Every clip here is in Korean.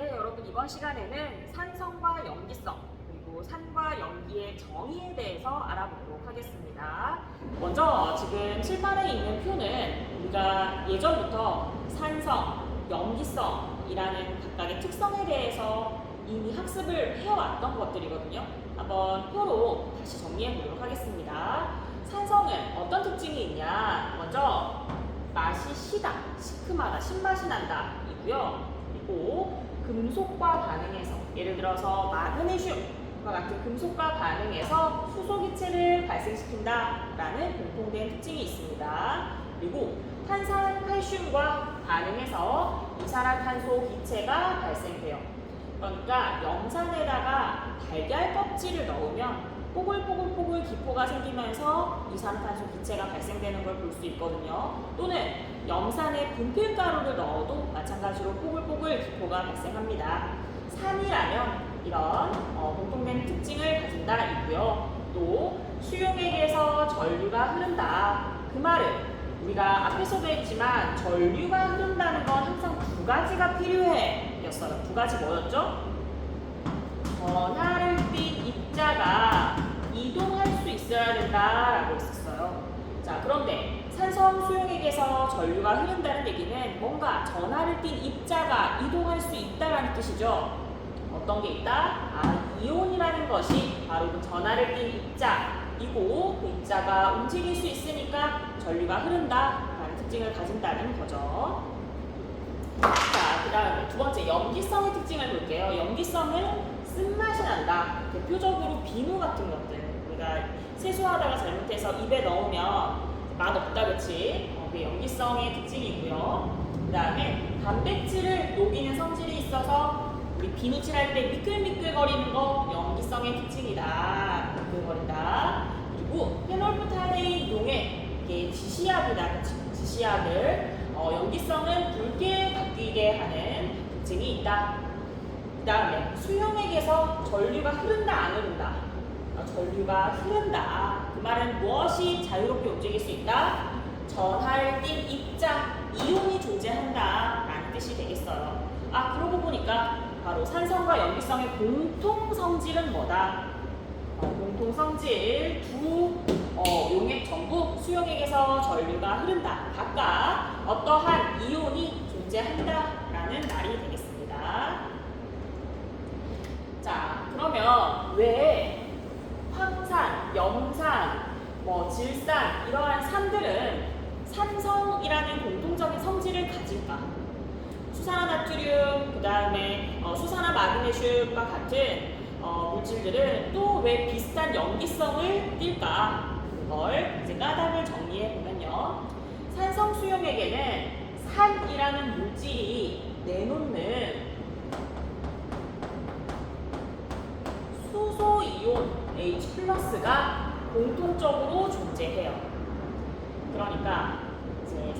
네, 여러분 이번 시간에는 산성과 염기성 그리고 산과 염기의 정의에 대해서 알아보도록 하겠습니다. 먼저 지금 칠판에 있는 표는 우리가 예전부터 산성, 염기성이라는 각각의 특성에 대해서 이미 학습을 해왔던 것들이거든요. 한번 표로 다시 정리해 보도록 하겠습니다. 산성은 어떤 특징이 있냐? 먼저 맛이 시다, 시큼하다, 신맛이 난다 이고요. 그리고 금속과 반응해서 예를 들어서 마그네슘과 같은 금속과 반응해서 수소기체를 발생시킨다라는 공통된 특징이 있습니다. 그리고 탄산 칼슘과 반응해서 이산화탄소 기체가 발생돼요. 그러니까 염산에다가 달걀 껍질을 넣으면 뽀글뽀글뽀글 기포가 생기면서 이산화탄소 기체가 발생되는 걸 볼 수 있거든요. 또는 염산에 분필가루를 넣어도 마찬가지로 뽀글뽀글 기포가 발생합니다. 산이라면 이런 어, 공통된 특징을 가진다 있고요. 또 수용액에서 전류가 흐른다. 그 말은 우리가 앞에서도 했지만 전류가 흐른다는 건 항상 두 가지가 필요해 였어요. 두 가지 뭐였죠? 전하를 띤 입 자가 이동할 수 있어야 된다라고 했었어요. 자, 그런데 산성 수용액에서 전류가 흐른다는 얘기는 뭔가 전하를 띤 입자가 이동할 수 있다라는 뜻이죠. 어떤 게 있다? 아, 이온이라는 것이 바로 그 전하를 띤 입자이고 그 입자가 움직일 수 있으니까 전류가 흐른다라는 특징을 가진다는 거죠. 자, 그 다음에 두 번째 염기성의 특징을 볼게요. 염기성은 쓴맛이 난다. 대표적으로 비누 같은 것들. 우리가 세수하다가 잘못해서 입에 넣으면 맛 없다, 그치? 어, 그게 염기성의 특징이고요. 그 다음에 단백질을 녹이는 성질이 있어서 우리 비누 칠할 때 미끌미끌거리는 거 염기성의 특징이다. 미끌거린다. 그리고 페놀프탈레인 용액, 이게 지시약이다, 그치? 지시약을 어, 염기성은 붉게 바뀌게 하는 특징이 있다. 그 다음에 수용액에서 전류가 흐른다, 안 흐른다? 어, 전류가 흐른다. 그 말은 무엇이 자유롭게 움직일 수 있다? 전하를 띤 입자, 이온이 존재한다. 라는 뜻이 되겠어요. 아, 그러고 보니까 바로 산성과 염기성의 공통 성질은 뭐다? 어, 공통 성질 두 어, 용액 전부 수용액에서 전류가 흐른다. 각각 어떠한 이온이 존재한다 라는 말이 되겠습니다. 자, 그러면 왜 황산, 염산, 뭐 질산 이러한 산들은 산성이라는 공통적인 성질을 가질까? 수산화 나트륨, 그 다음에 어, 수산화 마그네슘과 같은 어, 물질들은 또 왜 비슷한 염기성을 띨까? 그걸 이제 까닭을 정리해 보면요. 산성 수용액에는 산이라는 물질이 내놓는 수소 이온 H 플러스가 공통적으로 존재해요. 그러니까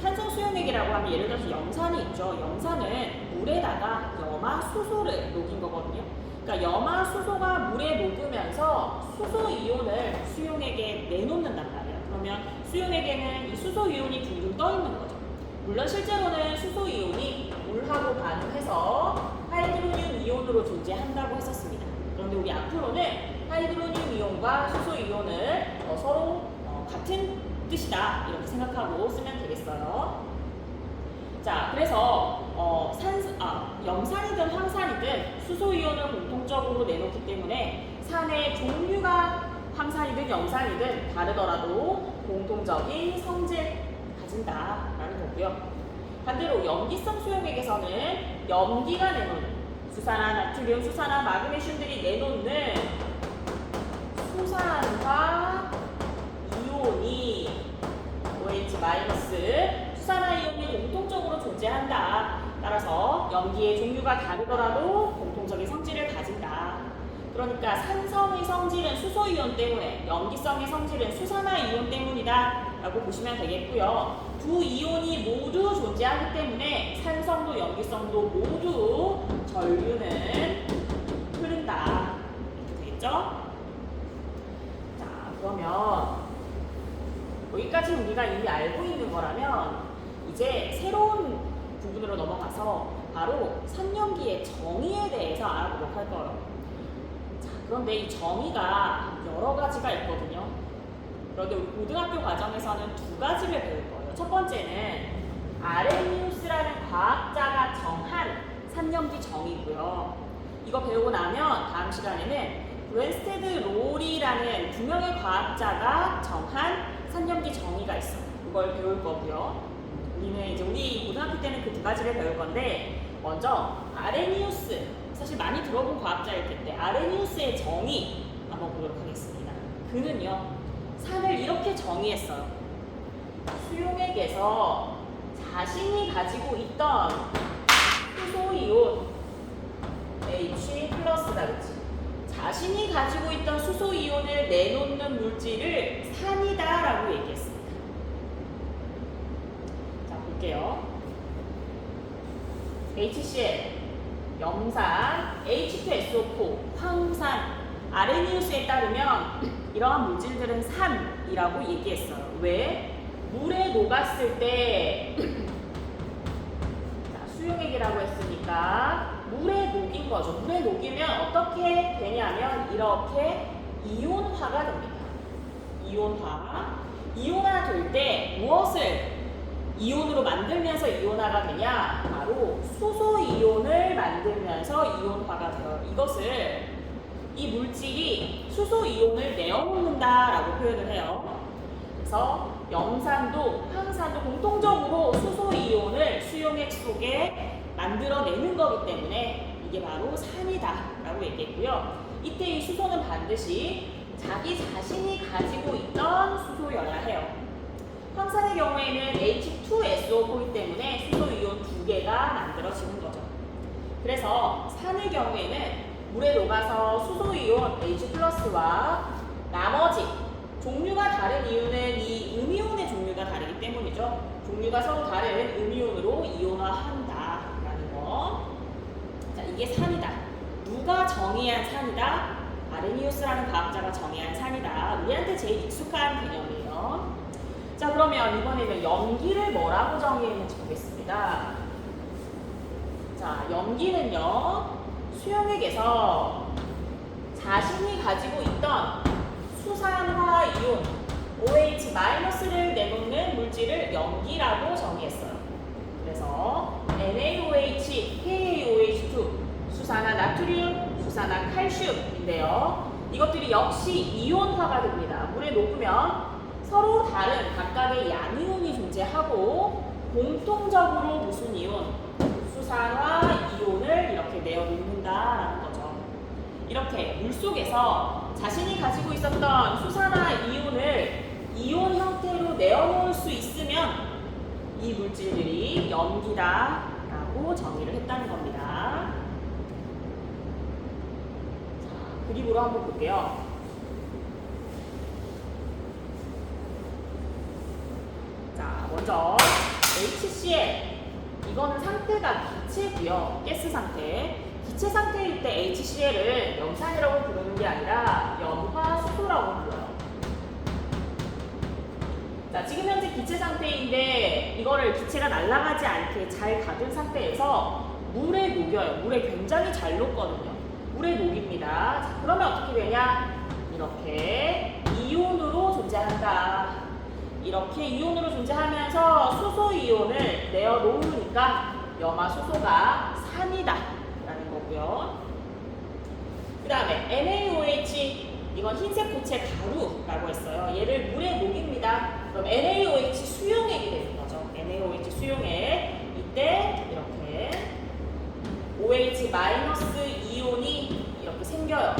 산성 수용액이라고 하면 예를 들어서 염산이 있죠. 염산은 물에다가 염화 수소를 녹인 거거든요. 그러니까 염화 수소가 물에 녹으면서 수소 이온을 수용액에 내놓는단 말이에요. 그러면 수용액에는 이 수소 이온이 둥둥 떠 있는 거죠. 물론 실제로는 수소 이온이 물하고 반응해서 하이드로늄 이온으로 존재한다고 했었습니다. 그런데 우리 앞으로는 하이드로늄 이온과 수소 이온을 어, 서로 어, 같은 뜻이다 이렇게 생각하고 쓰면 되겠어요. 자, 그래서 어, 산, 아, 염산이든 황산이든 수소 이온을 공통적으로 내놓기 때문에 산의 종류가 황산이든 염산이든 다르더라도 공통적인 성질 가진다라는 거고요. 반대로 염기성 수용액에서는 염기가 내놓는 수산화 나트륨, 수산화 마그네슘들이 내놓는 수산화 이온이 OH 마이너스 수산화 이온이 공통적으로 존재한다. 따라서 염기의 종류가 다르더라도 공통적인 성질을 가진다. 그러니까 산성의 성질은 수소 이온 때문에 염기성의 성질은 수산화 이온 때문이다 라고 보시면 되겠고요. 두 이온이 모두 존재하기 때문에 산성도 염기성도 모두 전류는 흐른다. 이렇게 되겠죠? 자, 그러면 여기까지 우리가 이미 알고 있는 거라면 이제 새로운 부분으로 넘어가서 바로 산염기의 정의에 대해서 알아보도록 할 거예요. 자, 그런데 이 정의가 여러 가지가 있거든요. 그런데 우리 고등학교 과정에서는 두 가지를 배울 거예요. 첫 번째는 아레니우스라는 과학자가 정한 산염기 정의고요. 이거 배우고 나면 다음 시간에는 브랜스테드 롤이라는 두 명의 과학자가 정한 산염기 정의가 있어요. 그걸 배울 거고요. 우리는 이제 우리 고등학교 때는 그 두 가지를 배울 건데 먼저 아레니우스 사실 많이 들어본 과학자일 텐데 아레니우스의 정의 한번 보도록 하겠습니다. 그는요 산을 이렇게 정의했어요. 수용액에서 자신이 가지고 있던 수소이온 H 플러스다 그치? 자신이 가지고 있던 수소이온을 내놓는 물질을 산이다 라고 얘기했습니다. 자 볼게요. HCl, 염산, H2SO4, 황산, 아레니우스에 따르면 이러한 물질들은 산이라고 얘기했어요. 왜? 물에 녹았을 때 자, 수용액이라고 했으니까 물에 녹인 거죠. 물에 녹이면 어떻게 되냐면 이렇게 이온화가 됩니다. 이온화. 이온화 될 때 무엇을 이온으로 만들면서 이온화가 되냐? 바로 수소 이온을 만들면서 이온화가 돼요. 이것을 이 물질이 수소 이온을 내어놓는다라고 표현을 해요. 그래서 염산도 황산도 공통적으로 수소 이온을 수용액 속에 만들어내는 거기 때문에 이게 바로 산이다라고 얘기했고요. 이때 이 수소는 반드시 자기 자신이 가지고 있던 수소여야 해요. 황산의 경우에는 H2SO4이기 때문에 수소 이온 두 개가 만들어지는 거죠. 그래서 산의 경우에는 물에 녹아서 수소 이온 H 플러스와 나머지 종류가 다른 이유는 이 음이온의 종류가 다르기 때문이죠. 종류가 서로 다른 음이온으로 이온화한다라는 거. 자, 이게 산이다. 누가 정의한 산이다? 아레니우스라는 과학자가 정의한 산이다. 우리한테 제일 익숙한 개념이에요. 자, 그러면 이번에는 염기를 뭐라고 정의했는지 보겠습니다. 자, 염기는요, 수용액에서 자신이 가지고 있던 수산화 이온 OH-를 내놓는 물질을 염기라고 정의했어요. 그래서 NaOH, KaOH2, 수산화 나트륨, 수산화 칼슘인데요. 이것들이 역시 이온화가 됩니다. 물에 녹으면 서로 다른 각각의 양이온이 존재하고 공통적으로 무슨 이온? 수산화 이온을 이렇게 내어놓는다라는 거죠. 이렇게 물 속에서 자신이 가지고 있었던 수산화 이온을 이온 형태로 내어놓을 수 있으면 이 물질들이 염기다라고 정의를 했다는 겁니다. 자, 그림으로 한번 볼게요. 자, 먼저 HCl 이거는 상태가 기체고요. 가스 상태. 기체 상태일 때 HCl을 염산이라고 부르는 게 아니라 염화수소라고 불러요. 자, 지금 현재 기체 상태인데 이거를 기체가 날아가지 않게 잘 가둔 상태에서 물에 녹여요. 물에 굉장히 잘 녹거든요. 물에 녹입니다. 자, 그러면 어떻게 되냐? 이렇게 이온으로 존재한다. 이렇게 이온으로 존재하면서 수소 이온을 내어 놓으니까 염화수소가 산이다 거고요. 그 다음에 NaOH 이건 흰색 고체 가루라고 했어요. 얘를 물에 녹입니다. 그럼 NaOH 수용액이 되는 거죠. NaOH 수용액 이때 이렇게 OH 마이너스 이온이 이렇게 생겨요.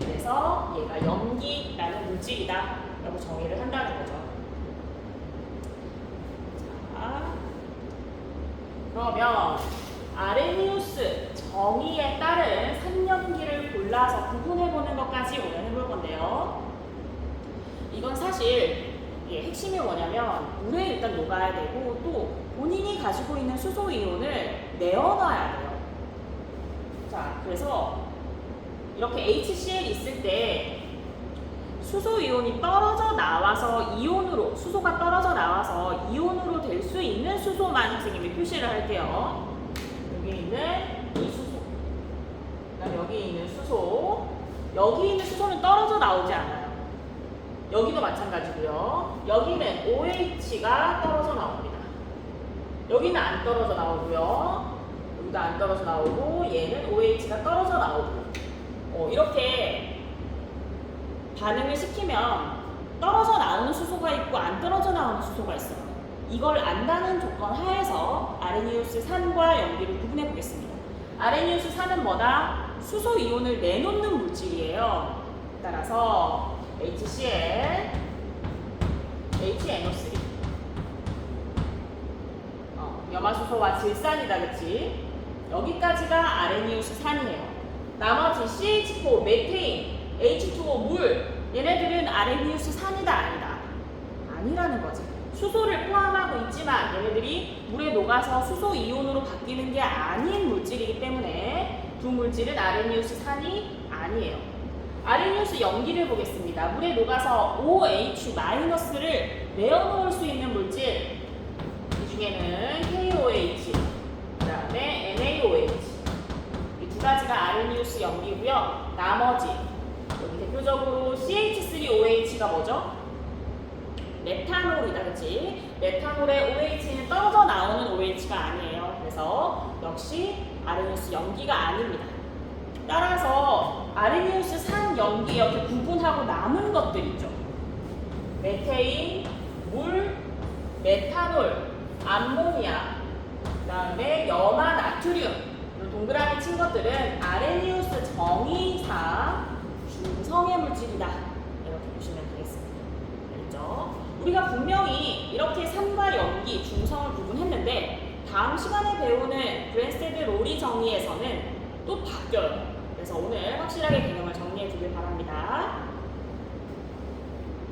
그래서 얘가 염기라는 물질이다 라고 정의를 한다는 거죠. 자, 그러면 아레니우스 정의에 따른 산염기를 골라서 구분해보는 것까지 오늘 해볼 건데요. 이건 사실 이게 핵심이 뭐냐면 물에 일단 녹아야 되고 또 본인이 가지고 있는 수소 이온을 내어놔야 돼요. 자, 그래서 이렇게 HCl 있을 때 수소 이온이 떨어져 나와서 이온으로 수소가 떨어져 나와서 이온으로 될 수 있는 수소만 선생님이 표시를 할게요. 여기 있는 이 수소. 여기 있는 수소. 여기 있는 수소는 떨어져 나오지 않아요. 여기도 마찬가지고요. 여기는 OH가 떨어져 나옵니다. 여기는 안 떨어져 나오고요. 여기도 안 떨어져 나오고 얘는 OH가 떨어져 나오고 어, 이렇게 반응을 시키면 떨어져 나오는 수소가 있고 안 떨어져 나오는 수소가 있어요. 이걸 안다는 조건 하에서 아레니우스 산과 연기를 구분해 보겠습니다. 아레니우스 산은 뭐다? 수소 이온을 내놓는 물질이에요. 따라서 HCl, HNO3. 어, 염화수소와 질산이다, 그치? 여기까지가 아레니우스 산이에요. 나머지 CH4, 메테인, H2O, 물 얘네들은 아레니우스 산이다 아니다? 아니라는 거지. 수소를 포함하고 있지만 얘네들이 물에 녹아서 수소 이온으로 바뀌는 게 아닌 물질이기 때문에 두 물질은 아레니우스 산이 아니에요. 아레니우스 염기를 보겠습니다. 물에 녹아서 OH-를 내어놓을 수 있는 물질 이 중에는 KOH, 그 다음에 NaOH 이 두 가지가 아레니우스 염기고요. 나머지 여기 대표적으로 CH3OH가 뭐죠? 메탄올이다, 그치? 메탄올의 OH는 떨어져 나오는 OH가 아니에요. 그래서 역시 아레니우스 염기가 아닙니다. 따라서 아레니우스 산 염기 이렇게 구분하고 남은 것들 있죠. 메테인, 물, 메탄올, 암모니아, 그다음에 염화 나트륨 동그라미 친 것들은 아레니우스 정의상 중성의 물질이다 이렇게 보시면 되겠습니다. 알죠? 우리가 분명히 이렇게 산과 염기, 중성을 구분했는데 다음 시간에 배우는 브랜스테드 로리 정의에서는 또 바뀌어요. 그래서 오늘 확실하게 개념을 정리해 두길 바랍니다.